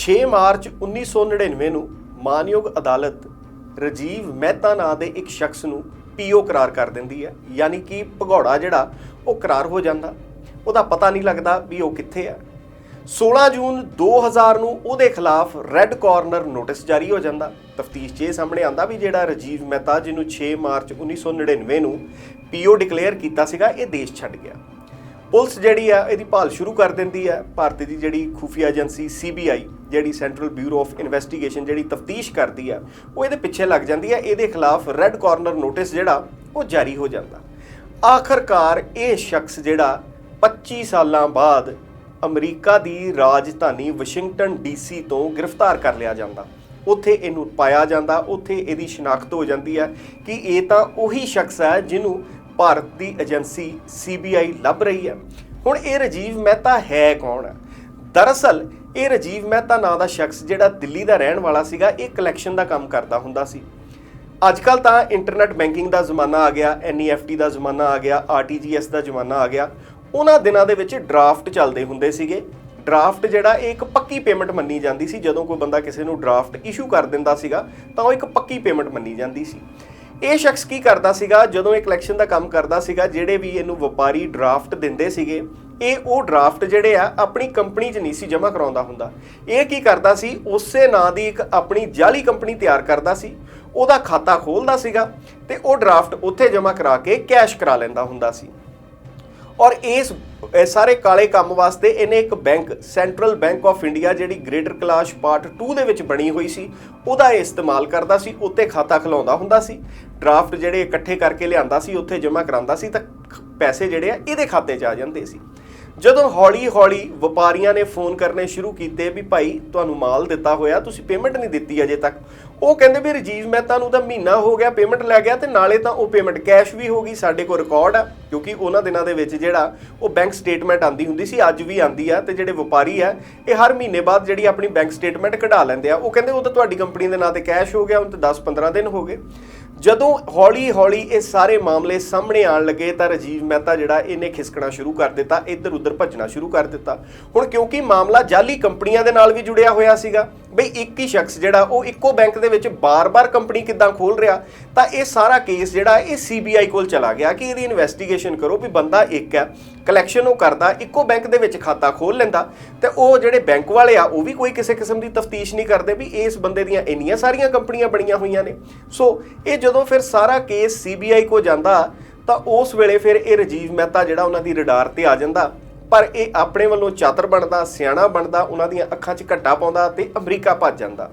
6 March 1999 ਨੂੰ ਮਾਨਯੋਗ ਅਦਾਲਤ ਰਜੀਵ ਮਹਿਤਾ ਨਾਂ ਦੇ ਇੱਕ ਸ਼ਖਸ ਨੂੰ ਪੀਓ ਕਰਾਰ ਕਰ ਦਿੰਦੀ ਹੈ, ਯਾਨੀ ਕਿ ਭਗੌੜਾ ਜਿਹੜਾ, ਉਹ ਕਰਾਰ ਹੋ ਜਾਂਦਾ। ਉਹਦਾ ਪਤਾ ਨਹੀਂ ਲੱਗਦਾ ਵੀ ਉਹ ਕਿੱਥੇ ਆ 16 ਜੂਨ 2000 ਨੂੰ ਉਹਦੇ ਖਿਲਾਫ ਰੈੱਡ ਕਾਰਨਰ ਨੋਟਿਸ ਜਾਰੀ ਹੋ ਜਾਂਦਾ। ਤਫਤੀਸ਼ 'ਚ ਇਹ ਸਾਹਮਣੇ ਆਂਦਾ ਵੀ ਜਿਹੜਾ ਰਜੀਵ ਮਹਿਤਾ, ਜਿਹਨੂੰ 6 ਮਾਰਚ 1999 ਨੂੰ ਪੀਓ ਡਿਕਲੇਅਰ ਕੀਤਾ ਸੀਗਾ, ਇਹ ਦੇਸ਼ ਛੱਡ ਗਿਆ। ਪੁਲਿਸ ਜਿਹੜੀ ਆ, ਇਹਦੀ ਭਾਲ ਸ਼ੁਰੂ ਕਰ ਦਿੰਦੀ ਹੈ ਭਾਰਤ ਦੀ ਜਿਹੜੀ ਖੁਫੀਆ ਏਜੰਸੀ ਸੀਬੀਆਈ, ਜਿਹੜੀ ਸੈਂਟਰਲ ਬਿਊਰੋ ਆਫ ਇਨਵੈਸਟੀਗੇਸ਼ਨ ਜਿਹੜੀ ਤਫਤੀਸ਼ ਕਰਦੀ ਆ, ਉਹ ਇਹਦੇ ਪਿੱਛੇ ਲੱਗ ਜਾਂਦੀ ਹੈ ਇਹਦੇ ਖਿਲਾਫ ਰੈੱਡ ਕਾਰਨਰ ਨੋਟਿਸ ਜਿਹੜਾ, ਉਹ ਜਾਰੀ ਹੋ ਜਾਂਦਾ। ਆਖਰਕਾਰ ਇਹ ਸ਼ਖਸ ਜਿਹੜਾ 25 ਸਾਲਾਂ ਬਾਅਦ ਅਮਰੀਕਾ ਦੀ ਰਾਜਧਾਨੀ ਵਾਸ਼ਿੰਗਟਨ ਡੀਸੀ ਤੋਂ ਗ੍ਰਿਫਤਾਰ ਕਰ ਲਿਆ ਜਾਂਦਾ। ਉੱਥੇ ਇਹਨੂੰ ਪਾਇਆ ਜਾਂਦਾ, ਉੱਥੇ ਇਹਦੀ ਸ਼ਨਾਖਤ ਹੋ ਜਾਂਦੀ ਹੈ ਕਿ ਇਹ ਤਾਂ ਉਹੀ ਸ਼ਖਸ ਹੈ ਜਿਹਨੂੰ ਭਾਰਤ ਦੀ ਏਜੰਸੀ ਸੀਬੀਆਈ ਲੱਭ ਰਹੀ ਹੈ। ਹੁਣ ਇਹ ਰਜੀਵ ਮਹਿਤਾ ਹੈ ਕੌਣ? ਹੈ ਦਰਅਸਲ, ਇਹ ਰਜੀਵ ਮਹਿਤਾ ਨਾਂ ਦਾ ਸ਼ਖਸ ਜਿਹੜਾ ਦਿੱਲੀ ਦਾ ਰਹਿਣ ਵਾਲਾ ਸੀਗਾ, ਇਹ ਕਲੈਕਸ਼ਨ ਦਾ ਕੰਮ ਕਰਦਾ ਹੁੰਦਾ ਸੀ। ਅੱਜ ਕੱਲ ਤਾਂ ਇੰਟਰਨੈਟ ਬੈਂਕਿੰਗ ਦਾ ਜ਼ਮਾਨਾ ਆ ਗਿਆ NEFT ਦਾ ਜ਼ਮਾਨਾ ਆ ਗਿਆ RTGS ਦਾ ਜ਼ਮਾਨਾ ਆ ਗਿਆ। ਉਹਨਾਂ ਦਿਨਾਂ ਦੇ ਵਿੱਚ ਡਰਾਫਟ ਚੱਲਦੇ ਹੁੰਦੇ ਸੀਗੇ। ਡਰਾਫਟ ਜਿਹੜਾ ਇਹ ਇੱਕ ਪੱਕੀ ਪੇਮੈਂਟ ਮੰਨੀ ਜਾਂਦੀ ਸੀ। ਜਦੋਂ ਕੋਈ ਬੰਦਾ ਕਿਸੇ ਨੂੰ ਡਰਾਫਟ ਇਸ਼ੂ ਕਰ ਦਿੰਦਾ ਸੀਗਾ, ਤਾਂ ਉਹ ਇੱਕ ਪੱਕੀ ਪੇਮੈਂਟ ਮੰਨੀ ਜਾਂਦੀ ਸੀ। ਇਹ ਸ਼ਖਸ ਕੀ ਕਰਦਾ ਸੀਗਾ? ਜਦੋਂ ਇਹ ਕਲੈਕਸ਼ਨ ਦਾ ਕੰਮ ਕਰਦਾ ਸੀਗਾ, ਜਿਹੜੇ ਵੀ ਇਹਨੂੰ ਵਪਾਰੀ ਡਰਾਫਟ ਦਿੰਦੇ ਸੀਗੇ, ਇਹ ਉਹ ਡਰਾਫਟ ਜਿਹੜੇ ਆ, ਆਪਣੀ ਕੰਪਨੀ 'ਚ ਨਹੀਂ ਸੀ ਜਮ੍ਹਾਂ ਕਰਾਉਂਦਾ ਹੁੰਦਾ। ਇਹ ਕੀ ਕਰਦਾ ਸੀ? ਉਸੇ ਨਾਂ ਦੀ ਇੱਕ ਆਪਣੀ ਜਾਲੀ ਕੰਪਨੀ ਤਿਆਰ ਕਰਦਾ ਸੀ। ਉਹਦਾ ਖਾਤਾ ਖੋਲਦਾ ਸੀਗਾ ਤੇ ਉਹ ਡਰਾਫਟ ਉੱਥੇ ਜਮ੍ਹਾਂ ਕਰਾ ਕੇ ਕੈਸ਼ ਕਰਾ ਲੈਂਦਾ ਹੁੰਦਾ ਸੀ। ਔਰ ਇਸ ਇਹ ਸਾਰੇ ਕਾਲੇ ਕੰਮ ਵਾਸਤੇ ਇਹਨੇ ਇੱਕ bank, central bank of India ਜਿਹੜੀ ਗ੍ਰੇਟਰ ਕਲਾਸ਼ ਪਾਰਟ 2 ਦੇ ਵਿੱਚ ਬਣੀ ਹੋਈ ਸੀ, ਉਹਦਾ ਇਹ ਇਸਤੇਮਾਲ ਕਰਦਾ ਸੀ, ਉੱਤੇ ਖਾਤਾ ਖਲਾਉਂਦਾ ਹੁੰਦਾ ਸੀ, ਡਰਾਫਟ ਜਿਹੜੇ ਇਕੱਠੇ ਕਰਕੇ ਲਿਆਂਦਾ ਸੀ, ਉੱਥੇ ਜਮ੍ਹਾਂ ਕਰਾਉਂਦਾ ਸੀ, ਤਾਂ ਪੈਸੇ ਜਿਹੜੇ ਆ ਇਹਦੇ ਖਾਤੇ 'ਚ ਆ ਜਾਂਦੇ ਸੀ। ਜਦੋਂ ਹੌਲੀ-ਹੌਲੀ ਵਪਾਰੀਆਂ ਨੇ ਫੋਨ ਕਰਨੇ ਸ਼ੁਰੂ ਕੀਤੇ ਵੀ ਭਾਈ, ਤੁਹਾਨੂੰ ਮਾਲ ਦਿੱਤਾ ਹੋਇਆ, ਤੁਸੀਂ ਪੇਮੈਂਟ ਨਹੀਂ ਦਿੱਤੀ ਅਜੇ ਤੱਕ ਉਹ ਕਹਿੰਦੇ ਵੀ ਰਜੀਵ ਮਹਿਤਾ ਨੂੰ ਤਾਂ ਮਹੀਨਾ ਹੋ ਗਿਆ ਪੇਮੈਂਟ ਲੈ ਗਿਆ ਤੇ ਨਾਲੇ ਤਾਂ ਉਹ ਪੇਮੈਂਟ ਕੈਸ਼ ਵੀ ਹੋ ਗਈ, ਸਾਡੇ ਕੋਲ ਰਿਕਾਰਡ ਆ, ਕਿਉਂਕਿ ਉਹਨਾਂ ਦਿਨਾਂ ਦੇ ਵਿੱਚ ਜਿਹੜਾ ਉਹ ਬੈਂਕ ਸਟੇਟਮੈਂਟ ਆਂਦੀ ਹੁੰਦੀ ਸੀ, ਅੱਜ ਵੀ ਆਂਦੀ ਆ ਤੇ ਜਿਹੜੇ ਵਪਾਰੀ ਆ, ਇਹ ਹਰ ਮਹੀਨੇ ਬਾਅਦ ਜਿਹੜੀ ਆਪਣੀ ਬੈਂਕ ਸਟੇਟਮੈਂਟ ਕਢਾ ਲੈਂਦੇ ਆ। ਉਹ ਕਹਿੰਦੇ ਉਹ ਤਾਂ ਤੁਹਾਡੀ ਕੰਪਨੀ ਦੇ ਨਾਂ ਤੇ ਕੈਸ਼ ਹੋ ਗਿਆ ਹੁਣ ਤਾਂ 10-15 ਦਿਨ ਹੋ ਗਏ। ਜਦੋਂ ਹੌਲੀ-ਹੌਲੀ ਇਹ ਸਾਰੇ ਮਾਮਲੇ ਸਾਹਮਣੇ ਆਣ ਲੱਗੇ ਤਾਂ ਰਜੀਵ ਮਹਿਤਾ ਜਿਹੜਾ ਇਹਨੇ ਖਿਸਕਣਾ ਸ਼ੁਰੂ ਕਰ ਦਿੱਤਾ ਇੱਧਰ ਉੱਧਰ ਭੱਜਣਾ ਸ਼ੁਰੂ ਕਰ ਦਿੱਤਾ। ਹੁਣ ਕਿਉਂਕਿ ਮਾਮਲਾ ਜਾਲੀ ਕੰਪਨੀਆਂ ਦੇ ਨਾਲ ਵੀ ਜੁੜਿਆ ਹੋਇਆ ਸੀਗਾ ਬਈ ਇੱਕ ਹੀ ਸ਼ਖਸ ਜਿਹੜਾ ਉਹ ਇੱਕੋ ਬੈਂਕ ਦੇ ਵਿੱਚ ਬਾਰ-ਬਾਰ ਕੰਪਨੀ ਕਿੱਦਾਂ ਖੋਲ ਰਿਹਾ, ਤਾਂ ਇਹ ਸਾਰਾ ਕੇਸ ਜਿਹੜਾ ਇਹ ਸੀਬੀਆਈ ਕੋਲ ਚਲਾ ਗਿਆ ਕਿ ਇਹਦੀ ਇਨਵੈਸਟੀਗੇਸ਼ਨ ਕਰੋ ਵੀ ਬੰਦਾ ਇੱਕ ਹੈ ਕਲੈਕਸ਼ਨ ਉਹ ਕਰਦਾ, ਇੱਕੋ ਬੈਂਕ ਦੇ ਵਿੱਚ ਖਾਤਾ ਖੋਲ ਲੈਂਦਾ, ਤੇ ਉਹ ਜਿਹੜੇ ਬੈਂਕ ਵਾਲੇ ਆ, ਉਹ ਵੀ ਕੋਈ ਕਿਸੇ ਕਿਸਮ ਦੀ ਤਫਤੀਸ਼ ਨਹੀਂ ਕਰਦੇ ਵੀ ਇਸ ਬੰਦੇ ਦੀਆਂ ਇੰਨੀਆਂ ਸਾਰੀਆਂ ਕੰਪਨੀਆਂ ਬਣੀਆਂ ਹੋਈਆਂ ਨੇ। ਸੋ ਇਹ ਜਦੋਂ ਫਿਰ ਸਾਰਾ ਕੇਸ ਸੀਬੀਆਈ ਕੋ ਜਾਂਦਾ, ਤਾਂ ਉਸ ਵੇਲੇ ਫਿਰ ਇਹ ਰਜੀਵ ਮਹਿਤਾ ਜਿਹੜਾ ਉਹਨਾਂ ਦੀ ਰਡਾਰ ਤੇ ਆ ਜਾਂਦਾ ਪਰ ਇਹ ਆਪਣੇ ਵੱਲੋਂ ਚਾਤਰ ਬਣਦਾ, ਸਿਆਣਾ ਬਣਦਾ, ਉਹਨਾਂ ਦੀਆਂ ਅੱਖਾਂ 'ਚ ਘੱਟਾ ਪਾਉਂਦਾ ਤੇ ਅਮਰੀਕਾ ਭੱਜ ਜਾਂਦਾ।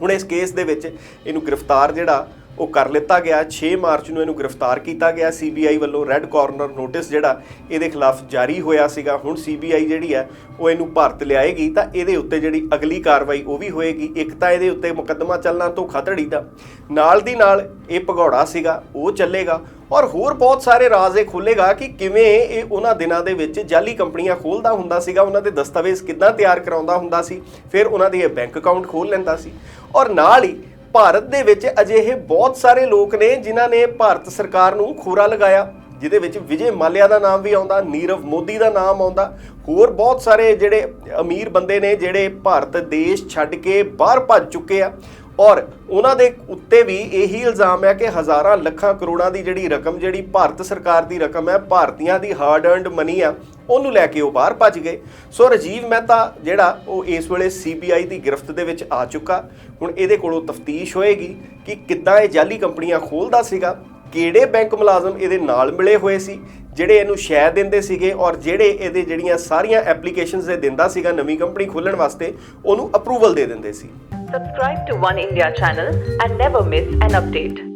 ਹੁਣ ਇਸ ਕੇਸ ਦੇ ਵਿੱਚ ਇਹਨੂੰ ਗ੍ਰਿਫਤਾਰ ਜਿਹੜਾ ਉਹ ਕਰ ਲਿੱਤਾ ਗਿਆ। 6 ਮਾਰਚ ਨੂੰ ਇਹਨੂੰ ਗ੍ਰਿਫਤਾਰ ਕੀਤਾ ਗਿਆ। ਸੀਬੀਆਈ ਵੱਲੋਂ ਰੈੱਡ ਕਾਰਨਰ ਨੋਟਿਸ ਜਿਹੜਾ, ਇਹਦੇ ਖਿਲਾਫ ਜਾਰੀ ਹੋਇਆ ਸੀਗਾ। ਹੁਣ ਸੀਬੀਆਈ ਜਿਹੜੀ ਹੈ, ਉਹ ਇਹਨੂੰ ਭਾਰਤ ਲਿਆਏਗੀ। ਤਾਂ ਇਹਦੇ ਉੱਤੇ ਜਿਹੜੀ ਅਗਲੀ ਕਾਰਵਾਈ, ਉਹ ਵੀ ਹੋਏਗੀ। ਇੱਕ ਤਾਂ ਇਹਦੇ ਉੱਤੇ ਮੁਕੱਦਮਾ ਚੱਲਣਾ ਤੋਂ ਖਤੜੀ ਦਾ। ਨਾਲ ਦੀ ਨਾਲ ਇਹ ਭਗੌੜਾ ਸੀਗਾ, ਉਹ ਚੱਲੇਗਾ। ਔਰ ਹੋਰ ਬਹੁਤ ਸਾਰੇ ਰਾਜ਼ ਇਹ ਖੁੱਲੇਗਾ ਕਿ ਕਿਵੇਂ ਇਹ ਉਹਨਾਂ ਦਿਨਾਂ ਦੇ ਵਿੱਚ ਜਾਲੀ ਕੰਪਨੀਆਂ ਖੋਲਦਾ ਹੁੰਦਾ ਸੀਗਾ, ਉਹਨਾਂ ਦੇ ਦਸਤਾਵੇਜ਼ ਕਿੱਦਾਂ ਤਿਆਰ ਕਰਾਉਂਦਾ ਹੁੰਦਾ ਸੀ। ਫਿਰ ਉਹਨਾਂ ਦੇ ਬੈਂਕ ਅਕਾਊਂਟ ਖੋਲ ਲੈਂਦਾ ਸੀ। ਔਰ ਨਾਲ ਹੀ ਭਾਰਤ ਦੇ ਵਿੱਚ ਅਜਿਹੇ ਬਹੁਤ ਸਾਰੇ ਲੋਕ ਨੇ ਜਿਨ੍ਹਾਂ ਨੇ ਭਾਰਤ ਸਰਕਾਰ ਨੂੰ ਖੋਰਾ ਲਗਾਇਆ, ਜਿਹਦੇ ਵਿੱਚ ਵਿਜੇ ਮਾਲਿਆ ਦਾ ਨਾਮ ਵੀ ਆਉਂਦਾ, ਨੀਰਵ ਮੋਦੀ ਦਾ ਨਾਮ ਆਉਂਦਾ, ਹੋਰ ਬਹੁਤ ਸਾਰੇ ਜਿਹੜੇ ਅਮੀਰ ਬੰਦੇ ਨੇ ਜਿਹੜੇ ਭਾਰਤ ਦੇਸ਼ ਛੱਡ ਕੇ ਬਾਹਰ ਭੱਜ ਚੁੱਕੇ ਆ। ਔਰ ਉਹਨਾਂ ਦੇ ਉੱਤੇ ਵੀ ਇਹੀ ਇਲਜ਼ਾਮ ਹੈ ਕਿ ਹਜ਼ਾਰਾਂ ਲੱਖਾਂ ਕਰੋੜਾਂ ਦੀ ਜਿਹੜੀ ਰਕਮ, ਜਿਹੜੀ ਭਾਰਤ ਸਰਕਾਰ ਦੀ ਰਕਮ ਹੈ, ਭਾਰਤੀਆਂ ਦੀ ਹਾਰਡ ਅਰਨਡ ਮਨੀ ਆ ਉਹਨੂੰ ਲੈ ਕੇ ਉਹ ਬਾਹਰ ਭੱਜ ਗਏ। ਸੋ ਰਾਜੀਵ ਮਹਿਤਾ ਜਿਹੜਾ ਉਹ ਇਸ ਵੇਲੇ ਸੀਬੀਆਈ ਦੀ ਗ੍ਰਿਫਤ ਦੇ ਵਿੱਚ ਆ ਚੁੱਕਾ। ਹੁਣ ਇਹਦੇ ਕੋਲੋਂ ਤਫਤੀਸ਼ ਹੋਏਗੀ ਕਿ ਕਿੱਦਾਂ ਇਹ ਜਾਲੀ ਕੰਪਨੀਆਂ ਖੋਲਦਾ ਸੀਗਾ, ਕਿਹੜੇ ਬੈਂਕ ਮੁਲਾਜ਼ਮ ਇਹਦੇ ਨਾਲ ਮਿਲੇ ਹੋਏ ਸੀ, ਜਿਹੜੇ ਇਹਨੂੰ ਸ਼ੈ ਦਿੰਦੇ ਸੀਗੇ ਔਰ ਜਿਹੜੇ ਇਹਦੇ ਜਿਹੜੀਆਂ ਸਾਰੀਆਂ ਐਪਲੀਕੇਸ਼ਨਸ ਇਹ ਦਿੰਦਾ ਸੀਗਾ ਨਵੀਂ ਕੰਪਨੀ ਖੋਲਣ ਵਾਸਤੇ, ਉਹਨੂੰ ਅਪਰੂਵਲ ਦੇ ਦਿੰਦੇ ਸੀ। Subscribe to One India channel and never miss an update.